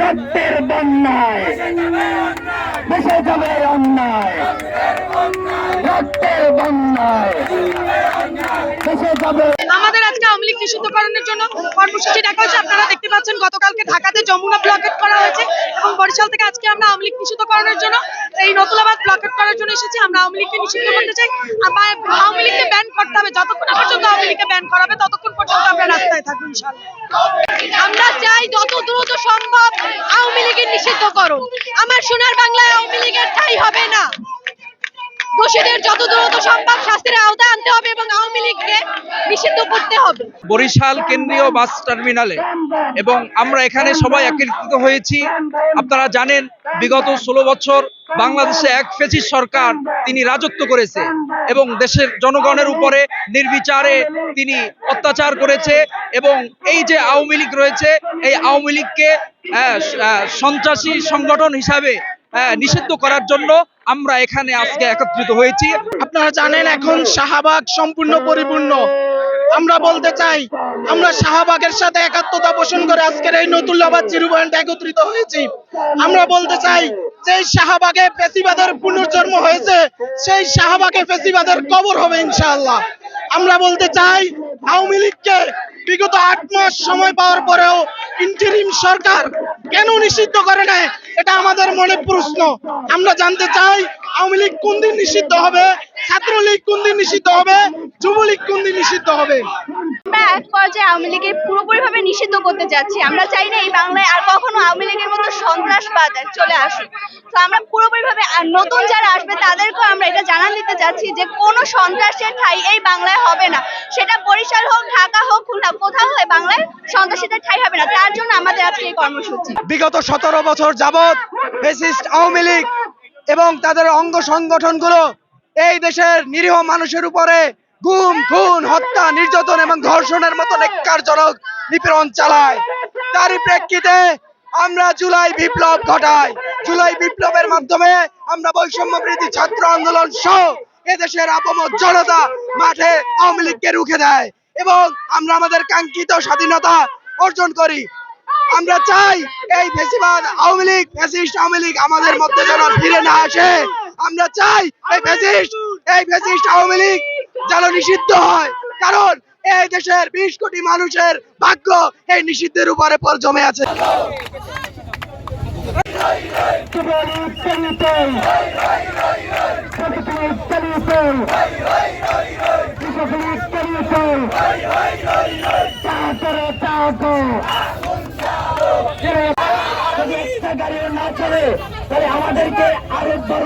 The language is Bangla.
রক্তের বন্যায় যাবে অন্যায়। রক্তের বন্যায় যাবে আমাদের আজকে জন্য কর্মসূচি হয়েছে। আপনারা দেখতে পাচ্ছেন, গতকালকে ঢাকাতে যমুনা ব্লকেট করা হয়েছে বরিশাল থেকে আজকে আমরা জন্য এই ব্লকেট করার জন্য এসেছি। আমরা নিষিদ্ধ করতে চাই। করতে হবে। যতক্ষণ পর্যন্ত ততক্ষণ পর্যন্ত আমরা রাস্তায় আমরা চাই সম্ভব আওয়ামী লীগের নিষিদ্ধ আমার সোনার বাংলায় আওয়ামী লীগের ঠাই হবে না। দোষীদের যত দ্রুত সম্ভব শাস্তির আওতায় আনতে হবে এবং আওয়ামী লীগকে নিষিদ্ধ করতে হবে। বরিশাল কেন্দ্রীয় বাস টার্মিনালে এবং আমরা এখানে সবাই একত্রিত হয়েছি। আপনারা জানেন, বিগত ষোলো বছর বাংলাদেশে এক ফেসিস সরকার তিনি রাজত্ব করেছে। এবং দেশের জনগণের উপরে নির্বিচারে তিনি অত্যাচার করেছে এবং এই যে আওয়ামী লীগ রয়েছে, এই আওয়ামী লীগকে সন্ত্রাসী সংগঠন হিসাবে নিষিদ্ধ করার জন্য আমরা এখানে আজকে একত্রিত হয়েছি। আপনারা জানেন এখন শাহবাগ সম্পূর্ণ পরিপূর্ণ। আমরা বলতে চাই, আমরা শাহবাগের সাথে একাত্মতা পোষণ করে আজকের এই নতুন চিরু পয়েন্ট একত্রিত হয়েছি। আমরা বলতে চাই যে শাহবাগে ফেসিবাদের পুনর্জন্ম হয়েছে, সেই শাহবাগে ফেসিবাদের কবর হবে ইনশাআল্লাহ। আমরা বলতে চাই, আওয়ামী লীগকে বিগত আট মাস সময় পাওয়ার পরেও ইন্টারিম সরকার কেন নিষিদ্ধ করে নেয় এটা আমাদের মনে প্রশ্ন। আমরা জানতে চাই আওয়ামী লীগ কোন দিন নিষিদ্ধ হবে? ছাত্রলীগ কোন দিন নিষিদ্ধ হবে? যুবলীগ কোন দিন নিষিদ্ধ হবে? আমরা এক পর্যায়ে আওয়ামী লীগকে পুরোপুরিভাবে নিষিদ্ধ করতে যাচ্ছি। আমরা চাই না এই বাংলায় আর কখনো আওয়ামী লীগের মতো সন্ত্রাসবাদ চলে আসুক। তো আমরা পুরোপুরিভাবে আর নতুন যারা আসবে তাদেরকেও আমরা এটা জানান দিতে চাচ্ছি যে কোনো সন্ত্রাসের ঠাই এই বাংলায় হবে না। সেটা বরিশাল হোক ঢাকা হোক খুলনা কোথাও হয় বাংলায় সন্ত্রাসীদের ঠাই হবে না। তার জন্য আমাদের আজকে এই কর্মসূচি। বিগত সতেরো বছর যাবৎ ফেসিস্ট আওয়ামী লীগ এবং তাদের অঙ্গ সংগঠনগুলো এই দেশের নিরীহ মানুষের উপরে গুম, খুন, হত্যা, নির্যাতন এবং ধর্ষণের মতো নেককারজনক নিপীড়ন চালায়। তারই প্রেক্ষিতে আমরা জুলাই বিপ্লব ঘটাই। জুলাই বিপ্লবের মাধ্যমে আমরা বৈষম্য বৃদ্ধি ছাত্র আন্দোলন সহ এদেশের আপমত জনতা মাঠে আওয়ামী লীগকে রুখে দেয় এবং আমরা আমাদের কাঙ্ক্ষিত স্বাধীনতা অর্জন করি। আমরা চাই এই ফেসিবাদ আওয়ামী লীগ, ফ্যাসিস্ট আওয়ামী লীগ আমাদের মধ্যে যেন ফিরে না আসে। আমরা চাই এই ফ্যাসিস্ট এই ফ্যাসিস্ট আওয়ামী লীগ যেন নিষিদ্ধ হয়। কারণ এই দেশের বিশ কোটি মানুষের ভাগ্য এই নিষিদ্ধের উপরে পর জমে আছে। যদি একটা গাড়িও না চলে তাহলে আমাদেরকে আরও বড়